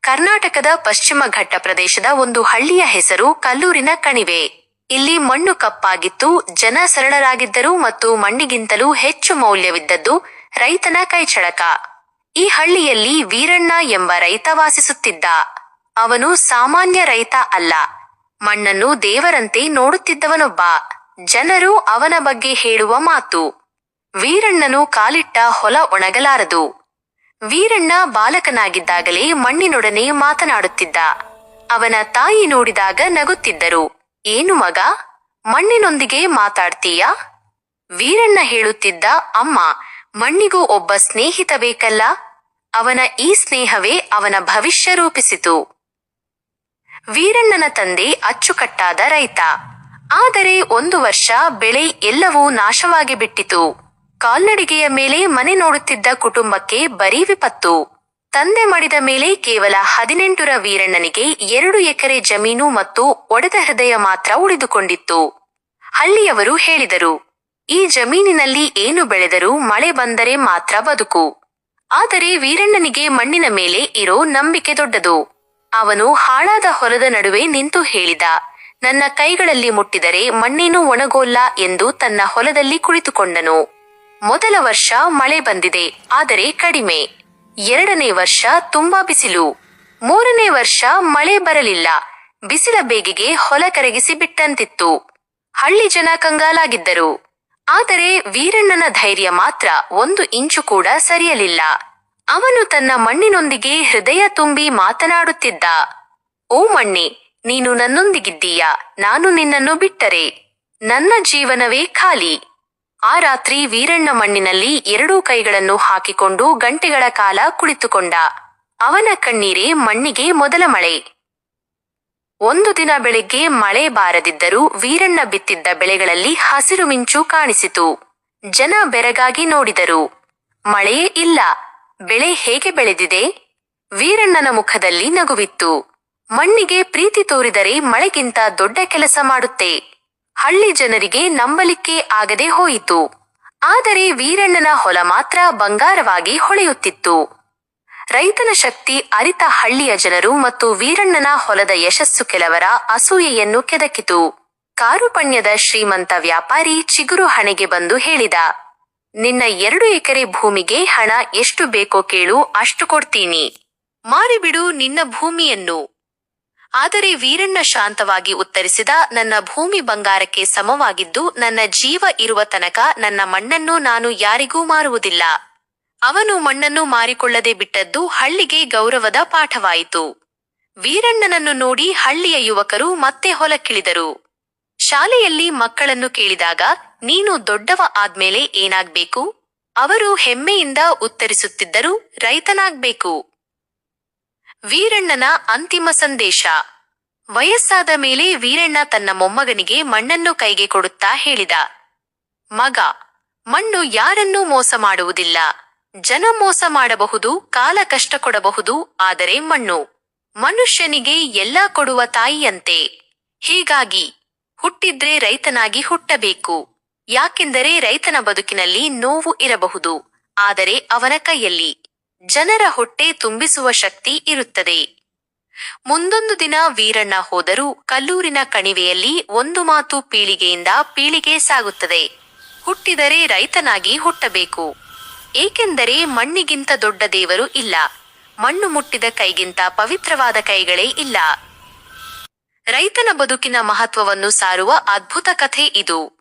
ಕರ್ನಾಟಕದ ಪಶ್ಚಿಮ ಘಟ್ಟ ಪ್ರದೇಶದ ಒಂದು ಹಳ್ಳಿಯ ಹೆಸರು ಕಲ್ಲೂರಿನ ಕಣಿವೆ. ಇಲ್ಲಿ ಮಣ್ಣು ಕಪ್ಪಾಗಿತ್ತು, ಜನ ಸರಳರಾಗಿದ್ದರು ಮತ್ತು ಮಣ್ಣಿಗಿಂತಲೂ ಹೆಚ್ಚು ಮೌಲ್ಯವಿದ್ದದ್ದು ರೈತನ ಕೈಚಳಕ. ಈ ಹಳ್ಳಿಯಲ್ಲಿ ವೀರಣ್ಣ ಎಂಬ ರೈತ ವಾಸಿಸುತ್ತಿದ್ದ. ಅವನು ಸಾಮಾನ್ಯ ರೈತ ಅಲ್ಲ. ಮಣ್ಣನ್ನು ದೇವರಂತೆ ನೋಡುತ್ತಿದ್ದವನೊಬ್ಬ. ಜನರು ಅವನ ಬಗ್ಗೆ ಹೇಳುವ ಮಾತು. ವೀರಣ್ಣನು ಕಾಲಿಟ್ಟ ಹೊಲ ಒಣಗಲಾರದು. ವೀರಣ್ಣ ಬಾಲಕನಾಗಿದ್ದಾಗಲೇ ಮಣ್ಣಿನೊಡನೆ ಮಾತನಾಡುತ್ತಿದ್ದ. ಅವನ ತಾಯಿ ನೋಡಿದಾಗ ನಗುತ್ತಿದ್ದರು. ಏನು ಮಗ? ಮಣ್ಣಿನೊಂದಿಗೆ ಮಾತಾಡ್ತೀಯಾ? ವೀರಣ್ಣ ಹೇಳುತ್ತಿದ್ದ, ಅಮ್ಮ, ಮಣ್ಣಿಗೂ ಒಬ್ಬ ಸ್ನೇಹಿತ ಬೇಕಲ್ಲ? ಅವನ ಈ ಸ್ನೇಹವೇ ಅವನ ಭವಿಷ್ಯ ರೂಪಿಸಿತು. ವೀರಣ್ಣನ ತಂದೆ ಅಚ್ಚುಕಟ್ಟಾದ ರೈತ. ಆದರೆ ಒಂದು ವರ್ಷ ಬೆಳೆ ಎಲ್ಲವೂ ನಾಶವಾಗಿ ಬಿಟ್ಟಿತು. ಕಾಲ್ನಡಿಗೆಯ ಮೇಲೆ ಮನೆ ನೋಡುತ್ತಿದ್ದ ಕುಟುಂಬಕ್ಕೆ ಬರೀ ವಿಪತ್ತು. ತಂದೆ ಮಡಿದ ಮೇಲೆ ಕೇವಲ ಹದಿನೆಂಟರ ವೀರಣ್ಣನಿಗೆ ಎರಡು ಎಕರೆ ಜಮೀನು ಮತ್ತು ಒಡೆದ ಹೃದಯ ಮಾತ್ರ ಉಳಿದುಕೊಂಡಿತ್ತು. ಹಳ್ಳಿಯವರು ಹೇಳಿದರು, ಈ ಜಮೀನಿನಲ್ಲಿ ಏನು ಬೆಳೆದರೂ ಮಳೆ ಬಂದರೆ ಮಾತ್ರ ಬದುಕು. ಆದರೆ ವೀರಣ್ಣನಿಗೆ ಮಣ್ಣಿನ ಮೇಲೆ ಇರೋ ನಂಬಿಕೆ ದೊಡ್ಡದು. ಅವನು ಹಾಳಾದ ಹೊಲದ ನಡುವೆ ನಿಂತು ಹೇಳಿದ, ನನ್ನ ಕೈಗಳಲ್ಲಿ ಮುಟ್ಟಿದರೆ ಮಣ್ಣೇನು ಒಣಗೋಲ್ಲ ಎಂದು ತನ್ನ ಹೊಲದಲ್ಲಿ ಕುಳಿತುಕೊಂಡನು. ಮೊದಲ ವರ್ಷ ಮಳೆ ಬಂದಿದೆ, ಆದರೆ ಕಡಿಮೆ. ಎರಡನೇ ವರ್ಷ ತುಂಬಾ ಬಿಸಿಲು. ಮೂರನೇ ವರ್ಷ ಮಳೆ ಬರಲಿಲ್ಲ. ಬಿಸಿಲ ಬೇಗೆಗೆ ಹೊಲ ಕರಗಿಸಿ ಬಿಟ್ಟಂತಿತ್ತು. ಹಳ್ಳಿ ಜನ ಕಂಗಾಲಾಗಿದ್ದರು. ಆದರೆ ವೀರಣ್ಣನ ಧೈರ್ಯ ಮಾತ್ರ ಒಂದು ಇಂಚು ಕೂಡ ಸರಿಯಲಿಲ್ಲ. ಅವನು ತನ್ನ ಮಣ್ಣಿನೊಂದಿಗೆ ಹೃದಯ ತುಂಬಿ ಮಾತನಾಡುತ್ತಿದ್ದ, ಓ ಮಣ್ಣೆ, ನೀನು ನನ್ನೊಂದಿಗಿದ್ದೀಯಾ? ನಾನು ನಿನ್ನನ್ನು ಬಿಟ್ಟರೆ. ನನ್ನ ಜೀವನವೇ ಖಾಲಿ. ಆ ರಾತ್ರಿ ವೀರಣ್ಣ ಮಣ್ಣಿನಲ್ಲಿ ಎರಡೂ ಕೈಗಳನ್ನು ಹಾಕಿಕೊಂಡು ಗಂಟೆಗಳ ಕಾಲ ಕುಳಿತುಕೊಂಡ. ಅವನ ಕಣ್ಣೀರೇ ಮಣ್ಣಿಗೆ ಮೊದಲ ಮಳೆ. ಒಂದು ದಿನ ಬೆಳಿಗ್ಗೆ ಮಳೆ ಬಾರದಿದ್ದರೂ ವೀರಣ್ಣ ಬಿತ್ತಿದ್ದ ಬೆಳೆಗಳಲ್ಲಿ ಹಸಿರು ಮಿಂಚು ಕಾಣಿಸಿತು. ಜನ ಬೆರಗಾಗಿ ನೋಡಿದರು. ಮಳೆಯೇ ಇಲ್ಲ. ಬೆಳೆ ಹೇಗೆ ಬೆಳೆದಿದೆ? ವೀರಣ್ಣನ ಮುಖದಲ್ಲಿ ನಗುವಿತ್ತು. ಮಣ್ಣಿಗೆ ಪ್ರೀತಿ ತೋರಿದರೆ ಮಳೆಗಿಂತ ದೊಡ್ಡ ಕೆಲಸ ಮಾಡುತ್ತೆ. ಹಳ್ಳಿ ಜನರಿಗೆ ನಂಬಲಿಕ್ಕೆ ಆಗದೆ ಹೋಯಿತು. ಆದರೆ ವೀರಣ್ಣನ ಹೊಲ ಮಾತ್ರ ಬಂಗಾರವಾಗಿ ಹೊಳೆಯುತ್ತಿತ್ತು. ರೈತನ ಶಕ್ತಿ ಅರಿತ ಹಳ್ಳಿಯ ಜನರು ಮತ್ತು ವೀರಣ್ಣನ ಹೊಲದ ಯಶಸ್ಸು ಕೆಲವರ ಅಸೂಯೆಯನ್ನು ಕೆದಕಿತು. ಕಾರುಪಣ್ಯದ ಶ್ರೀಮಂತ ವ್ಯಾಪಾರಿ ಚಿಗುರು ಹಣೆಗೆ ಬಂದು ಹೇಳಿದ, ನಿನ್ನ ಎರಡು ಎಕರೆ ಭೂಮಿಗೆ ಹಣ ಎಷ್ಟು ಬೇಕೋ ಕೇಳು, ಅಷ್ಟು ಕೊಡ್ತೀನಿ. ಮಾರಿಬಿಡು ನಿನ್ನ ಭೂಮಿಯನ್ನು. ಆದರೆ ವೀರಣ್ಣ ಶಾಂತವಾಗಿ ಉತ್ತರಿಸಿದ, ನನ್ನ ಭೂಮಿ ಬಂಗಾರಕ್ಕೆ ಸಮವಾಗಿದ್ದು, ನನ್ನ ಜೀವ ಇರುವ ತನಕ ನನ್ನ ಮಣ್ಣನ್ನು ನಾನು ಯಾರಿಗೂ ಮಾರುವುದಿಲ್ಲ. ಅವನು ಮಣ್ಣನ್ನು ಮಾರಿಕೊಳ್ಳದೆ ಬಿಟ್ಟದ್ದು ಹಳ್ಳಿಗೆ ಗೌರವದ ಪಾಠವಾಯಿತು. ವೀರಣ್ಣನನ್ನು ನೋಡಿ ಹಳ್ಳಿಯ ಯುವಕರು ಮತ್ತೆ ಹೊಲಕ್ಕಿಳಿದರು. ಶಾಲೆಯಲ್ಲಿ ಮಕ್ಕಳನ್ನು ಕೇಳಿದಾಗ, ನೀನು ದೊಡ್ಡವ ಆದ್ಮೇಲೆ ಏನಾಗ್ಬೇಕು? ಅವರು ಹೆಮ್ಮೆಯಿಂದ ಉತ್ತರಿಸುತ್ತಿದ್ದರು, ರೈತನಾಗ್ಬೇಕು. ವೀರಣ್ಣನ ಅಂತಿಮ ಸಂದೇಶ. ವಯಸ್ಸಾದ ಮೇಲೆ ವೀರಣ್ಣ ತನ್ನ ಮೊಮ್ಮಗನಿಗೆ ಮಣ್ಣನ್ನು ಕೈಗೆ ಕೊಡುತ್ತಾ ಹೇಳಿದ. ಮಗ, ಮಣ್ಣು ಯಾರನ್ನೂ ಮೋಸ ಮಾಡುವುದಿಲ್ಲ. ಜನ ಮೋಸ ಮಾಡಬಹುದು, ಕಾಲ ಕಷ್ಟ ಕೊಡಬಹುದು, ಆದರೆ ಮಣ್ಣು. ಮನುಷ್ಯನಿಗೆ ಎಲ್ಲಾ ಕೊಡುವ ತಾಯಿಯಂತೆ. ಹೀಗಾಗಿ, ಹುಟ್ಟಿದ್ರೆ ರೈತನಾಗಿ ಹುಟ್ಟಬೇಕು. ಯಾಕೆಂದರೆ ರೈತನ ಬದುಕಿನಲ್ಲಿ ನೋವು ಇರಬಹುದು, ಆದರೆ ಅವನ ಕೈಯಲ್ಲಿ. ಜನರ ಹೊಟ್ಟೆ ತುಂಬಿಸುವ ಶಕ್ತಿ ಇರುತ್ತದೆ. ಮುಂದೊಂದು ದಿನ ವೀರಣ್ಣ ಹೋದರೂ ಕಲ್ಲೂರಿನ ಕಣಿವೆಯಲ್ಲಿ ಒಂದು ಮಾತು ಪೀಳಿಗೆಯಿಂದ ಪೀಳಿಗೆ ಸಾಗುತ್ತದೆ. ಹುಟ್ಟಿದರೆ ರೈತನಾಗಿ ಹುಟ್ಟಬೇಕು. ಏಕೆಂದರೆ ಮಣ್ಣಿಗಿಂತ ದೊಡ್ಡ ದೇವರು ಇಲ್ಲ. ಮಣ್ಣು ಮುಟ್ಟಿದ ಕೈಗಿಂತ ಪವಿತ್ರವಾದ ಕೈಗಳೇ ಇಲ್ಲ. ರೈತನ ಬದುಕಿನ ಮಹತ್ವವನ್ನು ಸಾರುವ ಅದ್ಭುತ ಕಥೆ ಇದು.